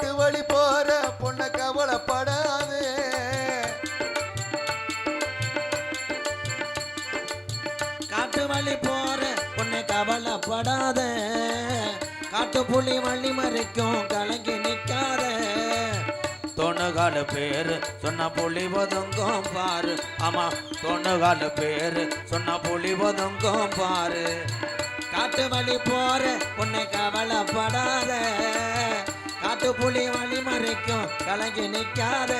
காட்டு வழி போற பொண்ண கவலைப்படாதே. காட்டு வழி போற பொண்ணு கவலைப்படாத. காட்டு புலி வள்ளி மறைக்கும் கலங்கி நிற்காத தொண்ணுகாலு பேரு சொன்ன புலி ஒதுங்கும் பாரு. ஆமா தொண்ணுகாலு பேரு சொன்ன புலி ஒதுங்கும் பாரு. காட்டு வழி போற உன்னை கவலைப்படாத. காட்டு புலி வழி மறைக்கும் கலங்கி நிற்காத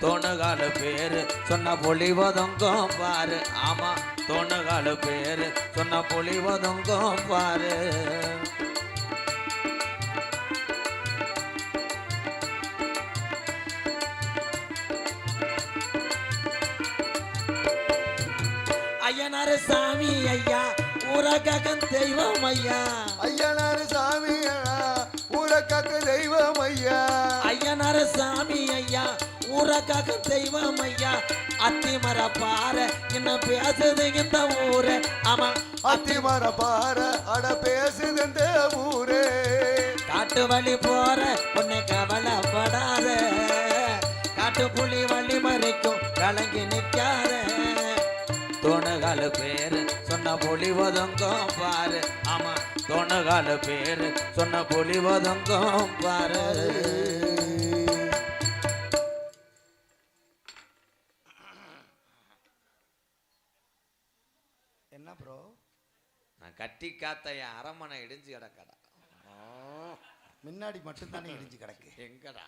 தோணுகால பேரு சொன்ன புலி ஒதுங்கும் பாரு. ஆமா தோணுகால பேரு சொன்ன புலி ஒதுங்கும் பாரு. ஐயனார சாமி ஐயா ஊரகன் தெய்வம் ஐயா. சாமி ஐயா ஊரகன் தெய்வம் ஐயா. அத்திமர பாறை என்ன பேசுது இந்த ஊரு? ஆமா. அத்திமர பார அட பேசுது இந்த ஊரே. காட்டு வழி போற உன்னை கவலைப்படாத. காட்டு புலி வழி மறைக்கும் கலங்கி நிக்காத. தோணுகால பேரு சொன்ன புலி ஒதுங்கும் பாரு. ஆமா. தோணுகால பேரு சொன்ன புலி ஒதுங்கும் பாரு. கட்டி காத்த என் அரமனை இடிஞ்சு கிடக்கடா. முன்னாடி மட்டும்தானே இடிஞ்சு கிடக்கு. எங்கடா?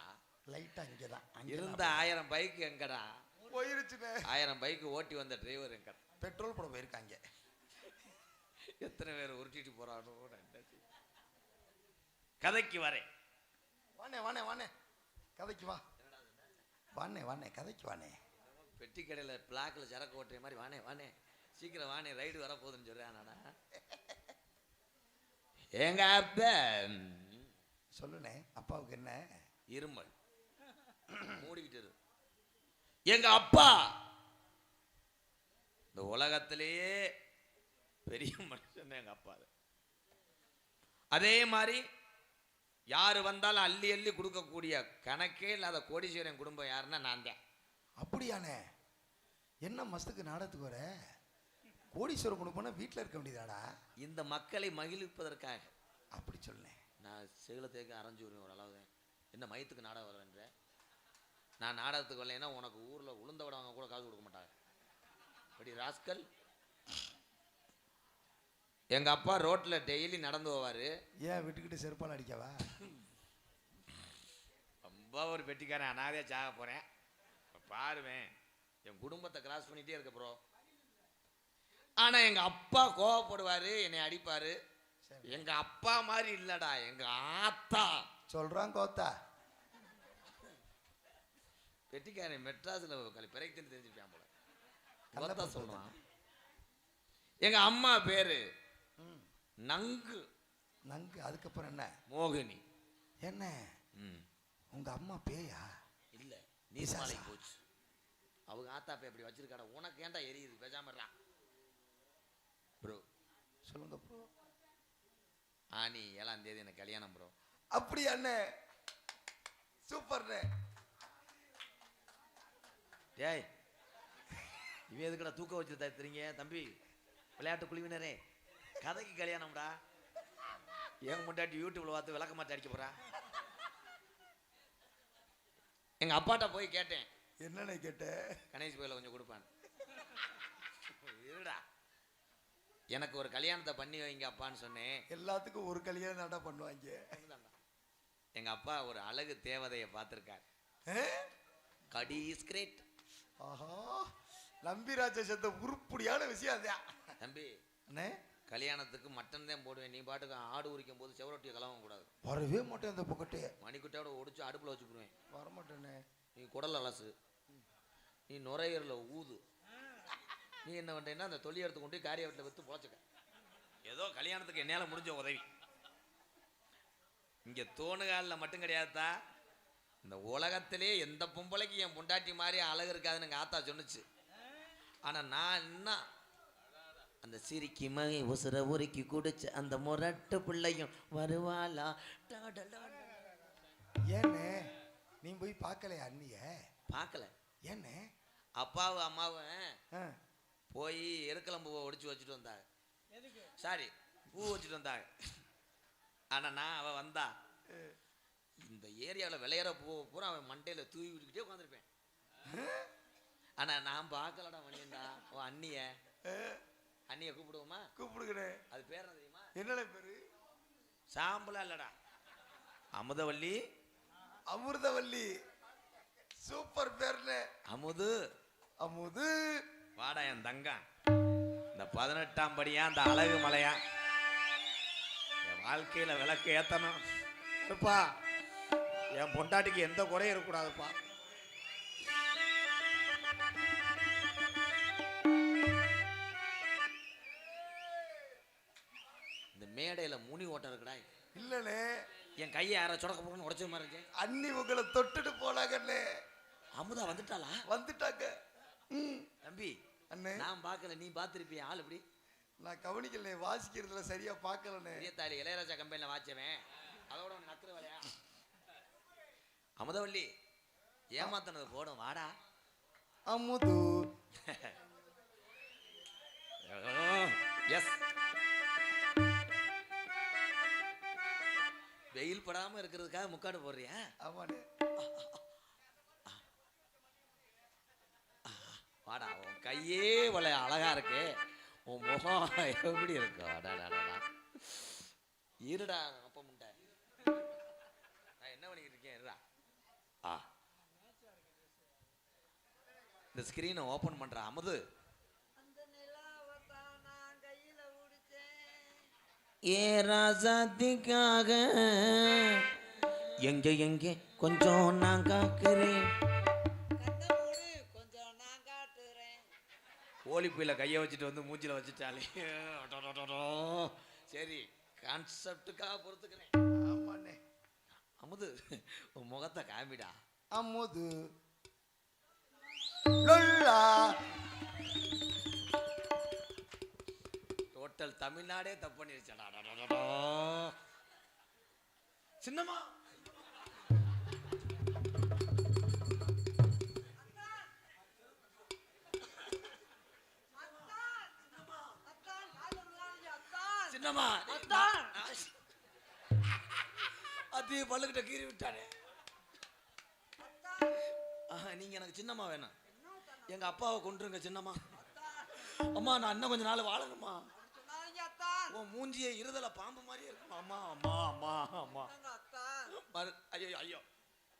லைட்டா இங்கதான் இருந்த ஆயிரம் பைக் எங்கடா? போயிருச்சுனே. ஆயிரம் பைக் ஓட்டி வந்த டிரைவர் எங்கடா? பெட்ரோல் போட போயிருக்காங்க. எத்தனை பேர் உருட்டிட்டு போறானோ. கதைக்கு வரேன் வானே வானே வானே கதைக்கு வா. வானே வானே கதைக்கு வானே பெட்டி கடையில் பிளாக்ல சரக்கு ஓட்டுற மாதிரி வானே வானே சீக்கிரம் வானே ரைடு வரப்போகுதுன்னு சொல்றானாடா எங்க அப்ப? சொல்லுனே அப்பாவுக்கு என்ன? இருமல். மூடிக்கிட்டு எங்க அப்பா! இந்த உலகத்திலேயே பெரிய மனுஷன் எங்க அப்பா அது. மாதிரி யாரு வந்தாலும் அள்ளி அள்ளி கொடுக்கக்கூடிய கணக்கே இல்லாத கோடீஸ்வரன் குடும்பம் யாருன்னா நான் தான் அப்படியானே என்ன மஸ்துக்கு நாடகத்துக்கு வர? கோடீஸ்வரம் கொண்டு போனா வீட்டில் இருக்க வேண்டியதாடா. இந்த மக்களை மகிழ்விப்பதற்காக. அப்படி சொல்லேன் நான் சேலத்துக்கு அரைஞ்சு வருவேன் ஒரு அளவு என்ன மயத்துக்கு நாடகம் வரேன்ற நான் நாடகத்துக்கு வரலைன்னா உனக்கு ஊரில் உளுந்த விடவங்க கூட காசு கொடுக்க மாட்டாங்க. அப்படி ராஸ்கல்? எங்க அப்பா ரோட்ல டெய்லி நடந்து போவாரு. ஏன் விட்டுக்கிட்டு செருப்பால் அடிக்கவா? ரொம்ப ஒரு பெட்டிக்காரன் அனாதையா சாக போறேன். இப்ப பாருவேன். என் குடும்பத்தை கிராஸ் பண்ணிட்டே இருக்க ப்ரோ ஆனா எங்க அப்பா கோவப்படுவாரு என்னை அடிப்பாரு. சரி. எங்க அப்பா மாதிரி இல்லடா எங்க ஆத்தா. சொல்றான் கோத்தா. பெட்டிக்காரன் மெட்ராஸ்ல பிறகு தெரிஞ்சுப்பான் போல. கள்ள கள்ளத்தா பசங்க. சொல்றான். எங்க அம்மா பேரு நங்கு. நங்கு அதுக்கப்புறம் என்ன? மோகினி. என்ன? ம். உங்க அம்மா பேயா? இல்ல நீசமாலை போச்சு? அவங்க ஆத்தா பே அப்படி வச்சிருக்காடா உனக்கு ஏன்டா எரியுது பேசாம சொல்லுங்க ப்ரோ ஆனி ஏழாம் தேதி எனக்கு கல்யாணம் ப்ரோ அப்படியா அண்ணே? சூப்பர்ண்ணே டேய் இவன் எதுக்குடா தூக்க வச்சு தருறீங்க தம்பி விளையாட்டு குழுவினரே. கதைக்கு கல்யாணம்டா. என் முண்டாட்டி யூடியூப்ல பார்த்து விளக்க மாற்றி அடிக்க போறா. எங்க அப்பாட்ட போய் கேட்டேன். என்னண்ணே கேட்ட? கணேஷ் கோயில கொஞ்சம் கொடுப்பான் இருடா எனக்கு ஒரு கல்யாணத்தை பண்ணி வைங்க அப்பான்னு சொன்னேன். எல்லாத்துக்கும் ஒரு கல்யாணம் தாண்டா பண்ணுவாங்க. எங்க அப்பா ஒரு அழகு தேவதையை பார்த்துருக்கார். ஆ? கடீஸ் கிரேட். ஆஹா நம்பிராஜ செத்த உருப்படியான விஷயம் அதான் தம்பி அண்ணே. கல்யாணத்துக்கு மட்டன் தான் போடுவேன். நீ பாட்டுக்கு ஆடு உரிக்கும் போது செவரொட்டியை கலவங்க கூடாது. வரவே மாட்டேன் அந்த பொக்கட்டே. மணிக்குட்டையோட ஒடிச்சு அடுப்புல வச்சுக்கிடுவேன் வரமாட்டேனே. நீ குடல் அலசு. நீ நுரையீரல ஊது. நீ என்ன பண்றேன்னா அந்த தொழில் எடுத்து கொண்டு போய் காரிய வீட்டில் வித்து பொழைச்சுக்க. ஏதோ கல்யாணத்துக்கு என்னால முடிஞ்ச உதவி. இங்க தோணுகாலில் மட்டும் கிடையாதுதா? இந்த உலகத்திலே எந்த பொம்பளைக்கு என் பொண்டாட்டி மாதிரி அழகு இருக்காதுன்னு எங்க ஆத்தா சொன்னுச்சு. ஆனா நான் என்ன? அந்த சிரிக்கி மகை உசுர உருக்கி குடிச்ச அந்த முரட்டு பிள்ளையும் வருவாளா? டாடலா. ஏண்ணே நீ போய் பார்க்கலையா அண்ணிய? பார்க்கல. ஏண்ணே? அப்பாவும் அம்மாவும் ஆ, போய் எருக்கலம் பூவை ஒடிச்சு வச்சுட்டு வந்தாங்க. சாரி பூ வச்சுட்டு வந்தாங்க. ஆனா நான் அவ வந்தா. இந்த ஏரியாவில் விளையாட பூவை பூரா அவன் மண்டையில தூவி விட்டுக்கிட்டே உட்காந்துருப்பேன் ஆனா நான் பார்க்கலடா மணியண்டா ஓ அண்ணிய. அண்ணிய கூப்பிடுவோமா? கூப்பிடுங்கண்ணே. அது பேர் என்ன தெரியுமா? என்னண்ணே பேரு? சாம்பலா இல்லடா. அமுதவள்ளி அமிர்தவல்லி. சூப்பர் பேர்ண்ணே. அமுது. அமுது. வாடா என் தங்கம். இந்த பதினெட்டாம் படியா இந்த அழகு மலையா? என் வாழ்க்கையில விளக்கு ஏத்தணும். இருப்பா என் பொண்டாட்டிக்கு எந்த குறையும் இருக்கக்கூடாதுப்பா. இந்த மேடையில முனி ஓட்டம் இருக்குடா. இல்லண்ணே என் கையை யாரை சொடக்க போகணும்னு உடச்ச மாதிரி இருக்கு. அண்ணி உங்களை தொட்டுட்டு போனாங்கண்ணே. அமுதா வந்துட்டாளா? வந்துட்டாங்க. ம். தம்பி அண்ணே. நான் பார்க்கல நீ பார்த்திருப்பிய? ஆள் எப்படி? நான் கவனிக்கல வாசிக்கிறதுல சரியா பார்க்கலண்ணே. பெரியத்தாளி இளையராஜா கம்பெனியில் வாச்சவன் அதோட உனக்கு நத்துற வேலையா அமுதவள்ளி ஏமாத்தினது போடும் வாடா. அமுது. எஸ் வெயில் படாம இருக்கிறதுக்காக முக்காடு போடுறியா? ஆமாண்ணே. வாடா உன் கையே இவ்வளோ அழகா இருக்கு. உன் முகம் எப்படி இருக்கும் அடாடாடா இருடா அப்ப முட்டை நான் என்ன பண்ணிக்கிட்டு இருக்கேன்? இருடா. ஆ. இந்த ஸ்கிரீனை ஓப்பன் பண்ற அமுது. ஏ ராசாத்திக்காக. எங்க எங்க? கொஞ்சம் நான் காக்குறேன். கோழி ஓலிப்பையில் கையை வச்சுட்டு வந்து மூஞ்சில வச்சுட்டாலே சரி கான்செப்டுக்காக பொறுத்துக்கிறேன் ஆமாண்ணே அமுது உன் முகத்தை காமிடா அமுது டோட்டல் தமிழ்நாடே தப்பு பண்ணிருச்சடா அடடடடோ. சின்னம்மா அத்தான். அது பல்லுக்கிட்ட கீறி விட்டானே. நீங்க எனக்கு சின்னம்மா வேணும். எங்க அப்பாவை கொண்டுருங்க சின்னம்மா. அம்மா நான் இன்னும் கொஞ்ச நாள் வாழணுமா உன் மூஞ்சிய இருதல பாம்பு மாதிரியே இருக்குமா அம்மா அம்மா அம்மா அம்மா. ஐயோ ஐயோ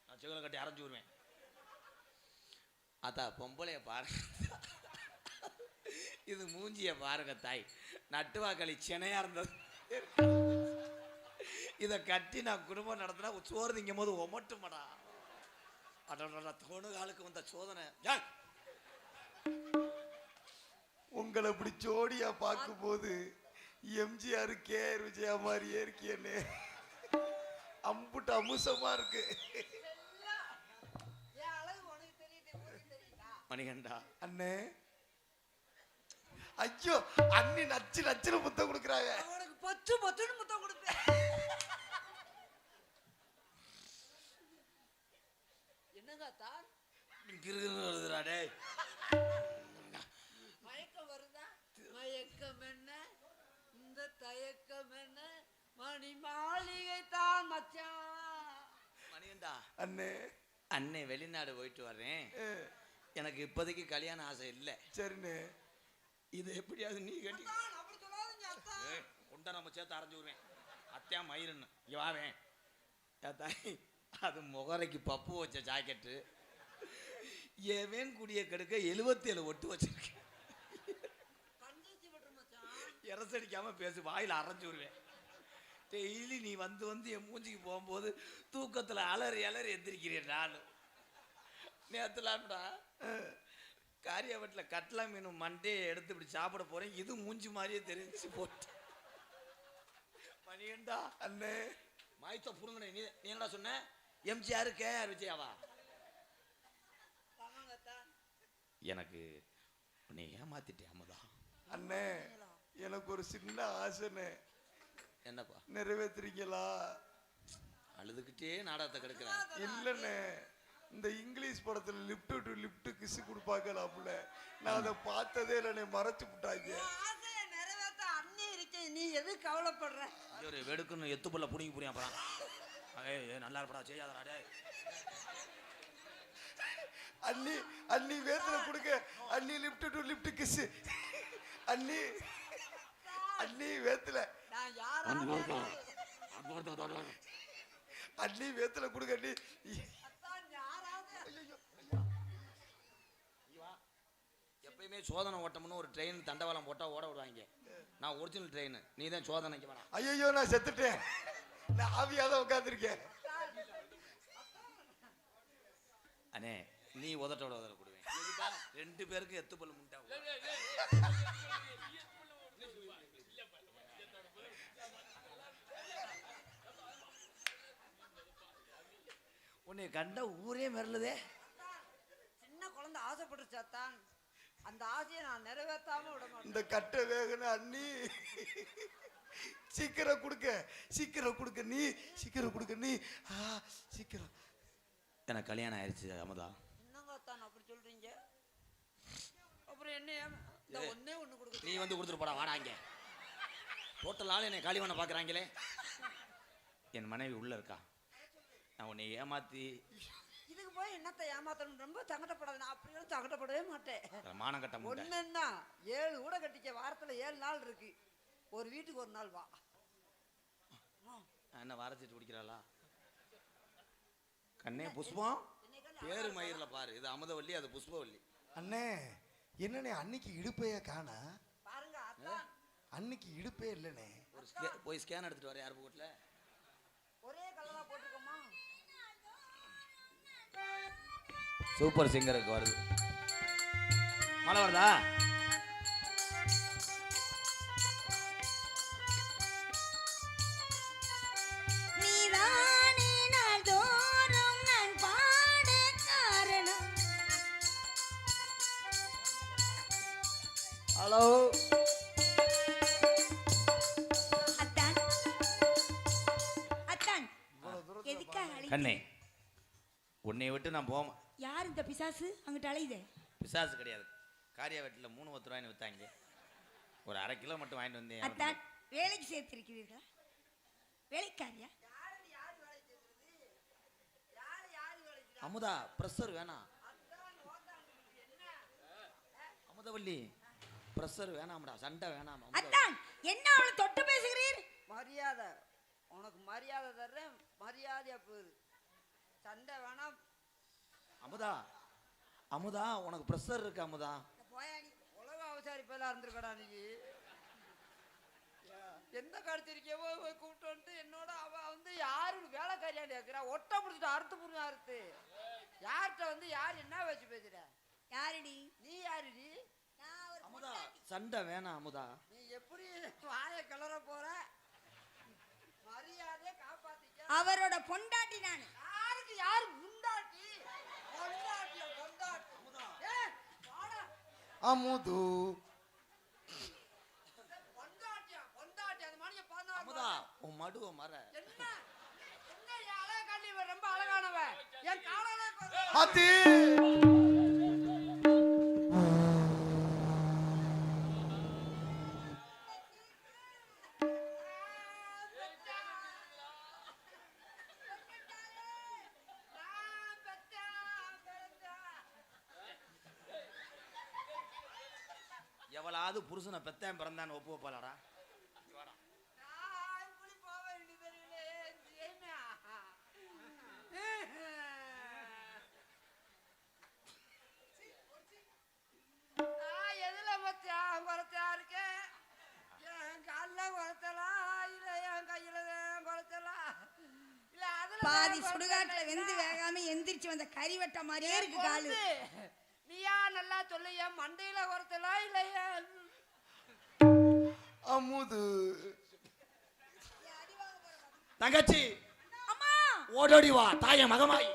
நான் செகுல கட்டி அரைஞ்சு விடுவேன். அத்தா பொம்பளைய பாருங்க. இது மூஞ்சிய பாருங்க தாய். நட்டுவாக்களி சென்னையா இருந்தது. இதை கட்டி நான் குடும்பம் நடத்தினா சோறு திங்கும் போது ஒமட்டுமடா. அடடா தோணுகாலுக்கு வந்த சோதனை உங்களை இப்படி ஜோடியா பார்க்கும்போது எம்ஜிஆர் கேஆர் விஜயா மாதிரியே இருக்கியண்ணே அம்புட்டு அமுசமா இருக்கு. என் அழகு உனக்கு தெரியுது உனக்கு தெரியுதா? மணிகண்டா. அண்ணே ஐயோ அண்ணி நச்சு நச்சுன்னு முத்தம் கொடுக்குறாங்க. உனக்கு பத்து பத்துன்னு முத்தம் கொடுப்பேன். என்னங்க அத்தான் கிருகிருன்னு வருதுடா டேய். மயக்கம் வருதா? மயக்கம் என்ன? இந்த தயக்கம் என்ன? மணி மாளிகை தான் மச்சான். மணிகண்டா அண்ணே. அண்ணே வெளிநாடு போயிட்டு வர்றேன். எனக்கு இப்போதைக்கு கல்யாண ஆசை இல்லை. சரிண்ணே. இது எப்படியாவது நீ கட்டி கொண்டா நம்ம சேர்த்து அரைஞ்சு விடுவேன். அத்தியா மயிருன்னு இங்க வாவேன் தாய் அது முகரைக்கு பப்பு வச்ச ஜாக்கெட்டு. ஏவேன் குடிய கெடுக்க எழுபத்தி ஏழு ஒட்டு வச்சிருக்கேன். இரசடிக்காம பேசு வாயில அரைஞ்சு விடுவேன். டெய்லி நீ வந்து வந்து என் மூஞ்சிக்கு போகும்போது தூக்கத்துல அலறி அலறி எந்திரிக்கிறேன் நான். நேத்துலாம்டா. காரியாவட்டில் கட்லா மீன் மண்டையை எடுத்து இப்படி சாப்பிட போறேன். இது மூஞ்சி மாதிரியே தெரிஞ்சு போட்டு. மணியண்டா அண்ணே. மாய்த்த புடுங்கண்ணே நீ நீ என்னடா சொன்ன? எம்ஜிஆர் கேஆர் விஜயாவா? எனக்கு உன்னை ஏமாத்திட்டே அம்மதா அண்ணே எனக்கு ஒரு சின்ன ஆசைண்ணே. என்னப்பா? நிறைவேத்துறீங்களா? அழுதுகிட்டே நாடகத்தை கெடுக்கிறேன். இல்லைண்ணே. இந்த இங்கிலீஷ் படத்துல லிப்ட் டு லிப்ட் கிஸ் கொடுப்பாங்களாப்புல நான் அதை பார்த்ததே இல்லைண்ணே மறைச்சு விட்டாங்க. நீ எது கவலைப்படுற? ஒரு வெடுக்குன்னு எத்து புள்ள புடிங்கி புரியும் அப்புறம். ஏய் நல்லா இருப்படா செய்யாதடா டேய். அண்ணி அண்ணி வேத்துல கொடுக்க அண்ணி லிப்ட் டு லிப்ட் கிஸ் அண்ணி அண்ணி வேத்துல. நான் யாராவது அண்ணி வேத்துல கொடுக்க அண்ணி. எப்பயுமே சோதனை ஓட்டம்னு ஒரு ட்ரெயின் தண்டவாளம் போட்டா ஓட விடுவாங்க. நான் ஒரிஜினல் ட்ரெயின் நீ தான் சோதனைக்கு வேணாம் ஐயோ நான் செத்துட்டேன். நான் ஆவியா தான் உட்காந்துருக்கேன் அண்ணே நீ உதட்டோட உதற கொடுவேன் ரெண்டு பேருக்கு எத்து பல்லு முண்டா உன்னை கண்ட ஊரே மிரளுதே. சின்ன குழந்தை ஆசைப்பட்டுச்சு அத்தான். அந்த ஆசையை நான் நிறைவேத்தாம விட மாட்டேன். இந்த கட்டை வேகன அண்ணி சீக்கிரம் கொடுக்க சீக்கிரம் கொடுக்க நீ சீக்கிரம் கொடுக்க நீ. ஆ சீக்கிரம். எனக்கு கல்யாணம் ஆயிடுச்சு அமுதா. என்னங்க அத்தான் அப்படி சொல்றீங்க? அப்புறம் என்ன இந்த ஒண்ணே ஒண்ணு கொடுக்க நீ வந்து கொடுத்துட்டு போடா வாடா இங்க. டோட்டல் ஆள் என்னை காலி பண்ண பார்க்குறாங்களே என் மனைவி உள்ள இருக்கா. நான் உன்னை ஏமாத்தி இதுக்கு போய் என்னத்தை ஏமாத்தணும் ரொம்ப சங்கடப்படாது நான் அப்படியும் சங்கடப்படவே மாட்டேன். மானம் கட்ட முட்டை ஒண்ணுன்னா ஏழு கூட கட்டிக்க வாரத்துல ஏழு நாள் இருக்கு. ஒரு வீட்டுக்கு ஒரு நாள் வா. என்ன வாரச்சிட்டு குடிக்கிறாளா? கண்ணே புஷ்பம்? பேரு மயிரில் பாரு. இது அமுதவல்லி அது புஷ்பவல்லி. அண்ணே என்னண்ணே அன்னைக்கு இடுப்பைய காணா? பாருங்க அத்தான் அன்னைக்கு இடுப்பே இல்லைண்ணே. ஒரு போய் ஸ்கேன் எடுத்துட்டு வர யார் சூப்பர் சிங்கருக்கு வருது. மழை வருதா? ஹலோ? கண்ணே உன்னை விட்டு நான் போக யார் இந்த பிசாசு? அங்கிட்ட அலையுதே. பிசாசு கிடையாது. காரியா வீட்டில் மூணு பத்து ரூபாய்னு வித்தாங்க. ஒரு அரை கிலோ மட்டும் வாங்கிட்டு வந்தேன் அத்தான் வேலைக்கு சேர்த்திருக்கிறீர்களா? வேலைக்காரியா? அமுதா ப்ரெஷர் வேணாம். அமுதவல்லி ப்ரெஷர் வேணாம்டா சண்டை வேணாம் அத்தான் என்ன அவளை தொட்டு பேசுகிறீர்? மரியாதை. உனக்கு மரியாதை தர்றேன் மரியாதையா போயிரு. சண்டை வேணாம் அமுதா அமுதா உனக்கு ப்ரெஷர் இருக்கு அமுதா. உலக அவசாரிப்பெல்லாம் இருந்திருக்கடா நீ. எந்த கடிச்சிருக்கவோ கூப்பிட்டு வந்துட்டு என்னோட அவ வந்து யாரு? வேலைக்காரியாண்டி இருக்கிறா ஒட்டை பிடிச்சிட்டு அறுத்து புரிஞ்சு அறுத்து. யார்கிட்ட வந்து யார் என்ன வச்சு பேசுற? யாரடி? நீ யாருடி? அமுதா சண்டை வேணாம் அமுதா. நீ எப்படி வாயை கிளற போற? மரியாதையை காப்பாத்திக்க. அவரோட பொண்டாட்டி நான். யாருக்கு? யாரு முண்டாட்டி பொண்டாட்டிய பொண்டாட்டி ஏய், வாடா. அமுது. உன் மடுவ மர ரொம்ப அழகானவ என் காலால எவளாவது புருஷனை பெத்தேன் பிறந்தான்னு ஒப்பு வைப்பாளாடா? தங்கச்சி. ஓடோடி வா தாய மகமாயி.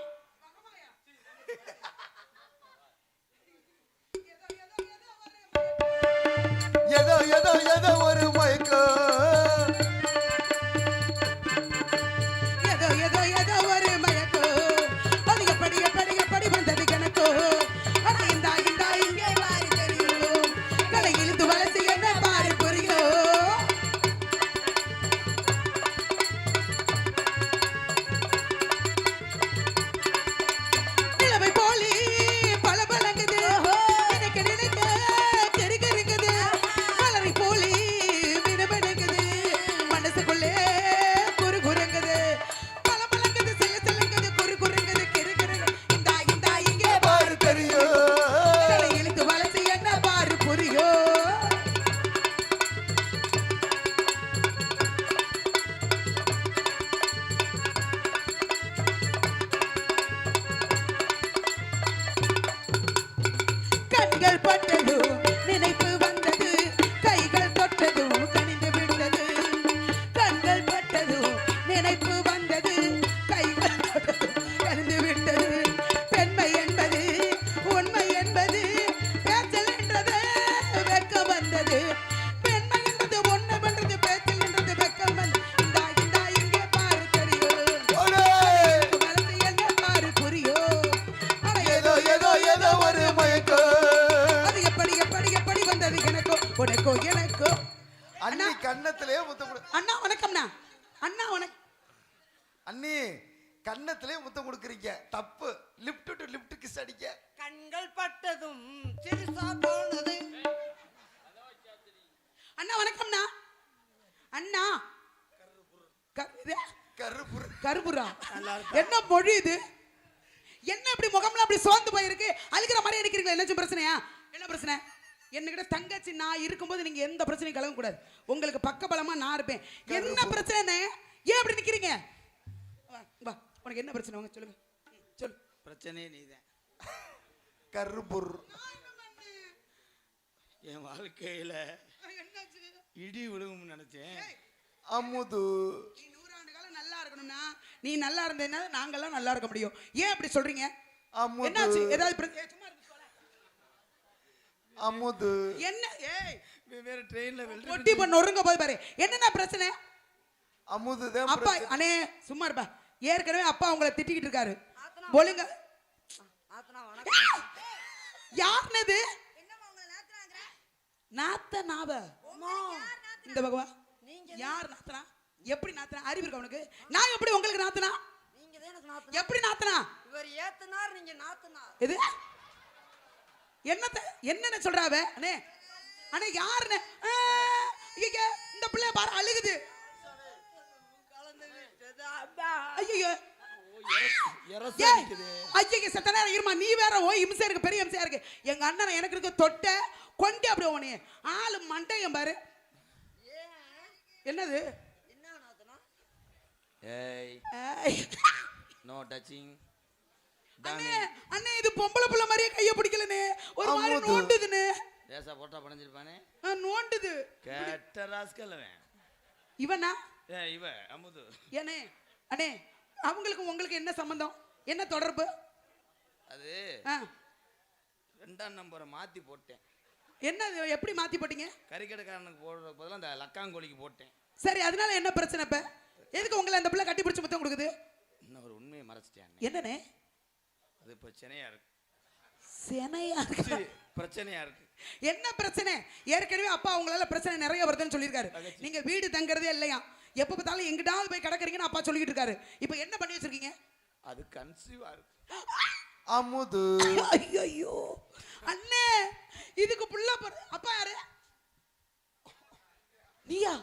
எனக்கோ அண்ணி கன்னத்திலே முத்தம் கொடு. அண்ணா வணக்கம்ண்ணா. அண்ணா வணக்கம் அண்ணி கன்னத்திலே முத்தம் கொடுக்குறீங்க. தப்பு. லிப்ட் டு லிப்ட் கிஸ் அடிக்க. கண்கள் பட்டதும் சிறுசா போனது அண்ணா வணக்கம்ண்ணா. அண்ணா. க- இது, கருப்புரு? கருப்புரா என்ன மொழி இது? என்ன இப்படி முகம்லாம் அப்படி சோர்ந்து போயிருக்கு? அழுகிற மாதிரி இருக்கிறீங்களா என்ன பிரச்சனையா? என்ன பிரச்சனை? என்கிட்ட தங்கச்சி நான் இருக்கும்போது நீங்க எந்த பிரச்சனையும் கலங்க கூடாது உங்களுக்கு பக்கபலமா நான் இருப்பேன். என்ன பிரச்சனை ஏன் அப்படி நிக்கிறீங்க? வா, உனக்கு என்ன பிரச்சனை? வாங்க சொல்லுங்க. சொல்லு. பிரச்சனையே நீதான். கருப்புர் என் வாழ்க்கையில இடி விழுகும்னு நினைச்சேன். அமுது. நீ நூறாண்டு காலம் நல்லா இருக்கணும்னா நீ நல்லா இருந்தேன்னா நாங்கெல்லாம் நல்லா இருக்க முடியும். ஏன் அப்படி சொல்றீங்க? அமுது. என்னாச்சு? ஏதாவது சும்மா. அமுது. என்ன? ஏய் வேற ட்ரெயின்ல ஒட்டி பண்ண நொறுங்க போய் பாரு. என்னென்ன பிரச்சனை? அமுதுதான் அப்பா பிரச்சனை. அண்ணே சும்மா இருப்பா. ஏற்கனவே அப்பா உங்களை திட்டிக்கிட்டு இருக்காரு. ஒழுங்க யாருனது? என்னம்மா உங்களை நாத்துறாங்க நாத்த நாவ இந்த பகவா நீங்க யார் நாத்தனா? எப்படி நாத்தனா? அறிவு இருக்கா உனக்கு? நான் எப்படி உங்களுக்கு நாத்தனா? தான் நாத்தனா. எப்படி நாத்தனா? இவர் ஏத்துனார் நீங்க நாத்துனார். எது? என்னத்த? என்னென்ன சொல்றாவ அண்ணே அண்ணே யாருன்னு இந்த பிள்ளை பாரு அழுகுது. ஐயோ ஐயையே, செத்த நேரம் இருமா? நீ வேற ஓ இம்சை இருக்கு பெரிய இம்சையா இருக்கு. எங்க அண்ணன் எனக்கு இருக்க தொட்ட கொண்டு அப்படி ஆளு மண்டையம் பாரு. என்னது? என்ன நாத்தனா ஏய் ஏய். நோ டச்சிங் அண்ணே அண்ணே இது பொம்பளை புள்ள மாதிரியே கைய பிடிக்கலனே ஒரு மாதிரி அம்முது. நோண்டுதுன்னு லேசா போட்டா படைஞ்சிருப்பானே ஆ, நோண்டுது. கேட்ட ராஸ்கல் இவனா? ஏ இவ அமுது. ஏனே அண்ணே அவங்களுக்கு உங்களுக்கு என்ன சம்பந்தம்? என்ன தொடர்பு? அது ரெண்டாம் நம்பரை மாத்தி போட்டேன். என்ன எப்படி மாத்தி போட்டீங்க? கறிக்கடைக்காரனுக்கு போடுற பதிலாக அந்த லக்காங்கோழிக்கு போட்டேன். சரி அதனால என்ன பிரச்சனை இப்ப? எதுக்கு உங்களை அந்த பிள்ளை கட்டி பிடிச்சு முத்தம் கொடுக்குது? இன்னும் ஒரு உண்மையை மறைச்சிட்டேன் என்னண்ணே? அது பிரச்சனையா இருக்கு. செனையா இருக்கு? பிரச்சனையா இருக்கு. என்ன பிரச்சனை? ஏற்கனவே அப்பா உங்களால பிரச்சனை நிறைய வருதுன்னு சொல்லியிருக்காரு. நீங்க வீடு தங்குறதே இல்லையா? எப்ப பார்த்தாலும் எங்கிட்டாவது போய் கிடக்குறீங்கன்னு அப்பா சொல்லிட்டு இருக்காரு. இப்போ என்ன பண்ணி வச்சிருக்கீங்க? அது கன்சீவா இருக்கு. அமுது. ஐயோ அண்ணே இதுக்கு புள்ள அப்பா யாரு? நீயா?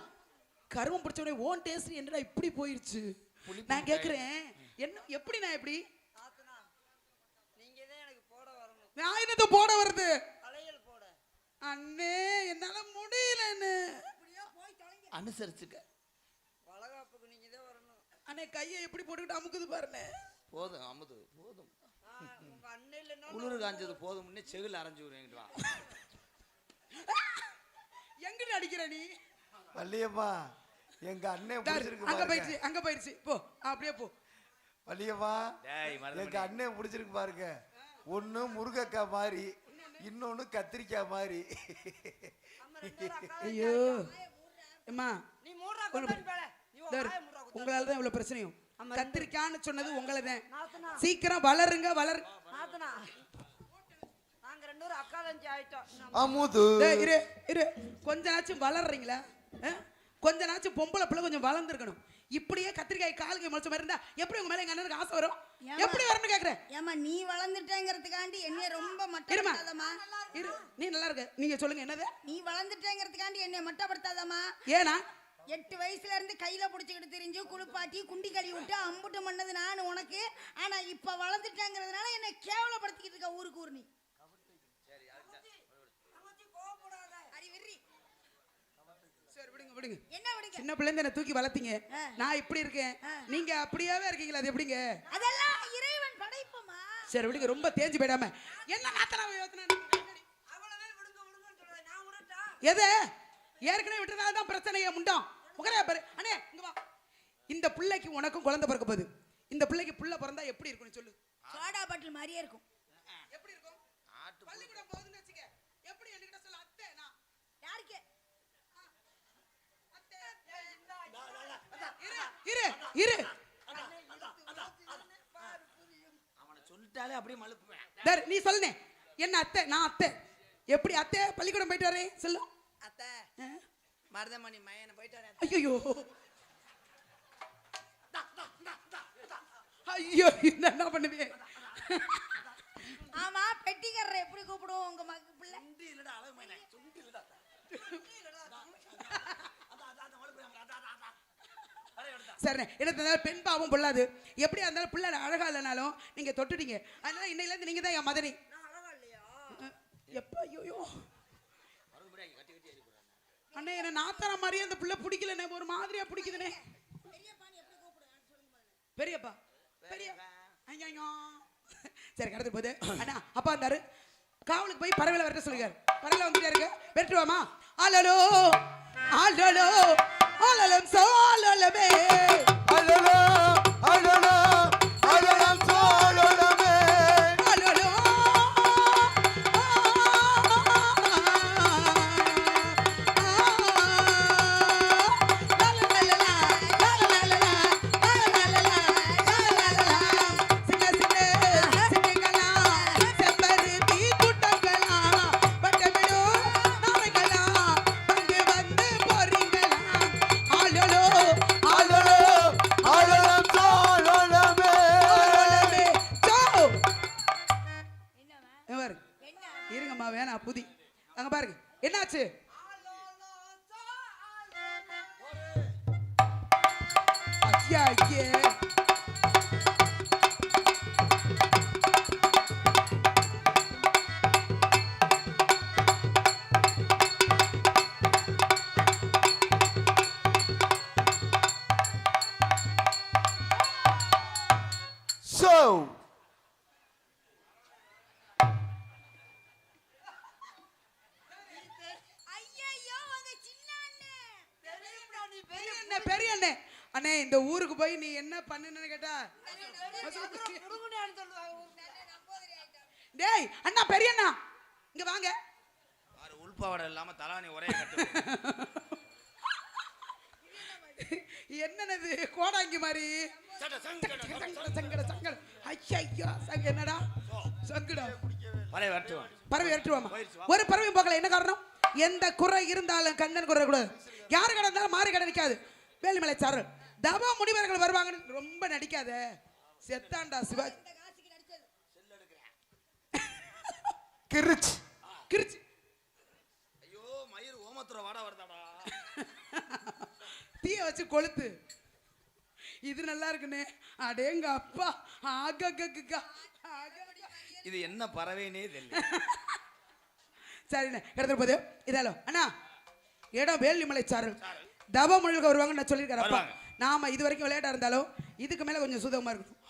கருமம் பிடிச்சவனே ஓன் டேஸ்ட் என்னடா இப்படி போயிருச்சு? நான் கேக்குறேன். என்ன எப்படி நான் எப்படி நாத்தனா நீங்க தான் எனக்கு போட வரணும் நான் என்னத்த போட வருது. அண்ணே என்னால முடியலன்னு அனுசரிச்சுக்க. வளகாப்புக்கு நீங்க தான் வரணும். அண்ணே கையை எப்படி போட்டுக்கிட்டு அமுக்குது பாருண்ணே. போதும் அமுது போதும். குளிர் காஞ்சது போதும்னே செவில் அரைஞ்சு விடுவேங்கிட்டு வா. எங்கிட்ட அடிக்கிற நீ? வள்ளியம்மா எங்க அண்ணன் பிடிச்சிருக்கு அங்க போயிடுச்சு அங்க போயிடுச்சு. போ அப்படியே போ. மருதமணி. எங்க அண்ணன் பிடிச்சிருக்கு பாருங்க. ஒண்ணு முருங்கக்காய் மாதிரி இன்னொன்னு கத்திரிக்காய் மாதிரி. ஐயோ. அம்மா. உங்களால தான் இவ்வளவு பிரச்சனையும். கத்திரிக்கான்னு சொன்னது உங்களை தான். சீக்கிரம் வளருங்க வளர். நாத்தனா. நாங்க ரெண்டு பேரும் அக்கா தஞ்சி ஆயிட்டோம். நம்ம அமுது. டேய், இரு இரு. கொஞ்ச நாச்சும் வளர்றீங்களா? ஆ? கொஞ்ச நாச்சும் பொம்பளை பிள்ளை கொஞ்சம் வளர்ந்துருக்கணும். இப்படியே கத்திரிக்காய் காலுக்கு முளைச்ச மாதிரி இருந்தா எப்படி உங்க மேல எங்க அண்ணனுக்கு ஆசை வரும்? எப்படி வரும்னு கேக்குறேன் ஏமா நீ வளர்ந்துட்டேங்கிறதுக்காண்டி என்னைய ரொம்ப இருமா மட்டப்படுத்தாதம்மா. இரு நீ நல்லா இருக்க நீங்க சொல்லுங்க என்னது? நீ வளர்ந்துட்டேங்கிறதுக்காண்டி என்னைய மட்டப்படுத்தாதம்மா. ஏனா எட்டு வயசுல இருந்து கையில புடிச்சுக்கிட்டு திரிஞ்சு குளிப்பாட்டி குண்டி கழுவி விட்டு அம்புட்டு பண்ணது நான் உனக்கு. ஆனா இப்ப வளர்ந்துட்டேங்கிறதுனால என்னை கேவலப்படுத்திக்கிட்டு இருக்க ஊருக்கு ஊர் நீ அடி விர்ரி. சரி விடுங்க. என்ன விடுங்க? சின்ன பிள்ளைங்க என்ன தூக்கி வளர்த்தீங்க. நான் இப்படி இருக்கேன். நீங்க அப்படியாவே இருக்கீங்களா? அது எப்படிங்க? அதெல்லாம் இறைவன் படைப்புமா? சரி விடுங்க ரொம்ப தேஞ்சு போயிடாம. என்ன நாத்தனா யோசனை எது? ஏற்கனவே விட்டதால தான் பிரச்சனையே முண்டம். முகரையா பாரு. அண்ணே இங்க வா. இந்த பிள்ளைக்கு உனக்கும் குழந்தை பிறக்க போகுது. இந்த பிள்ளைக்கு புள்ள பிறந்தா எப்படி இருக்கும்னு சொல்லு. சோடா பாட்டில் மாதிரியே இருக்கும் எப்படி இருக்கும் பள்ளிக்கூடம் போகுதுன்னு வச்சுக்க எப்படி என்கிட்ட சொல்ல அத்தை நான் யாருக்கு இரு. சொல்லிட்டாலே அப்படியே மழுப்புவேன். தர் நீ சொல்லுனே. என்ன அத்தை? நான் அத்தை. எப்படி அத்தை? பள்ளிக்கூடம் போயிட்டு வரேன். சொல்லு. அத்தை மருதமணி மையனை போயிட்டு வரேன். ஐயோ ஐயோ இந்த என்ன பண்ணுவேன் ஆமா பெட்டிக்காரரை எப்படி கூப்பிடுவோம் உங்க மக பிள்ளை? சுண்டி இல்லடா அழகு மைனே சுண்டி இல்லடா சரி என்ன இருந்தாலும் பெண் பாவம் பொல்லாது. எப்படியா இருந்தாலும் பிள்ளை அழகா இல்லைனாலும் நீங்க தொட்டுட்டீங்க. அதனால இன்னையில இருந்து நீங்க தான் என் மதனி. எப்ப ஐயோ. அண்ணே என்ன நாத்தன மாதிரியே அந்த பிள்ளை பிடிக்கலண்ணே. ஒரு மாதிரியா பிடிக்குதுண்ணே. பெரியப்பா. பெரிய ஐயோ சரி கடத்து போகுது. அண்ணா அப்பா இருந்தாரு காவலுக்கு போய் பறவையில வரட்ட சொல்லுங்க பறவையில வந்துட்டே இருக்கு. வெட்டுவாமா ஆலலோ ஆலலோ ஆலலம் சோலலமே அழலோ அழலோ பாருங்க கேட்டா? டேய் அண்ணா பெரிய அண்ணா இங்க வாங்க. ஆறு உள்பாவடை இல்லாம தலானி ஒரே கட்டு. என்னது கோடாங்கி மாதிரி. சங்கட சங்கட சங்கட ஐயா சங்க என்னடா? சங்கடா. பழைய வெட்டுவான் பறவை விரட்டுவாமா? ஒரு பறவை பார்க்கல என்ன காரணம்? எந்த குறை இருந்தாலும் கண்ணன் குறை கூடாது. யாரு கடை இருந்தாலும் மாறி கடை நிற்காது வேலுமலை சாரு. தவ முனிவர்கள் வருவாங்கன்னு ரொம்ப நடிக்காத. செத்தாண்டா சிவாஜி கிரிச் கிரிச்சு. ஐயோ மயிர் ஓமத்துற வாடா வருதாடா. தீய வச்சு கொளுத்து. இது நல்லா இருக்குண்ணே அடேங்க அப்பா. ஆகா இது என்ன பறவைனே தெரியல. சரிண்ணே எடுத்துட்டு போகுது. இதாலோ அண்ணா இடம் வேலிமலை சாரல். தவ முனிவர்கள் வருவாங்கன்னு நான் சொல்லியிருக்கிறேன் அப்பா. நாம இது வரைக்கும் விளையாட்டா இருந்தாலும் இதுக்கு மேல கொஞ்சம் சுதமா இருக்கணும்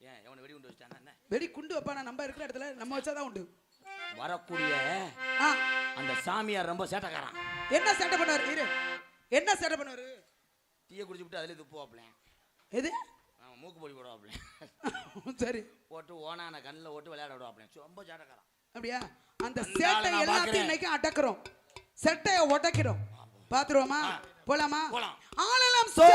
ஏன் எவனை வெடி கொண்டு வச்சிட்டானா என்ன? வெடி குண்டு வைப்பா நான் நம்ம இருக்கிற இடத்துல நம்ம வச்சாதான் உண்டு. வரக்கூடிய அந்த சாமியார் ரொம்ப சேட்டக்காரன். என்ன சேட்டை பண்ணுவாரு? இரு. என்ன சேட்டை பண்ணுவாரு? டீயை குடிச்சுட்டு அதுல துப்புவாப்ல எது? மூக்கு பொடி போடுவாப்ல சரி. போட்டு ஓனான கண்ணில் ஓட்டு விளையாட விடுவாப்ல ரொம்ப சேட்டக்காரன். அப்படியா? அந்த சேட்டை எல்லாத்தையும். இன்னைக்கு அடக்குறோம். செட்டையை உடைக்கிறோம். பாத்துருவோமா. போலாமா போலாம். ஆளலாம் சோ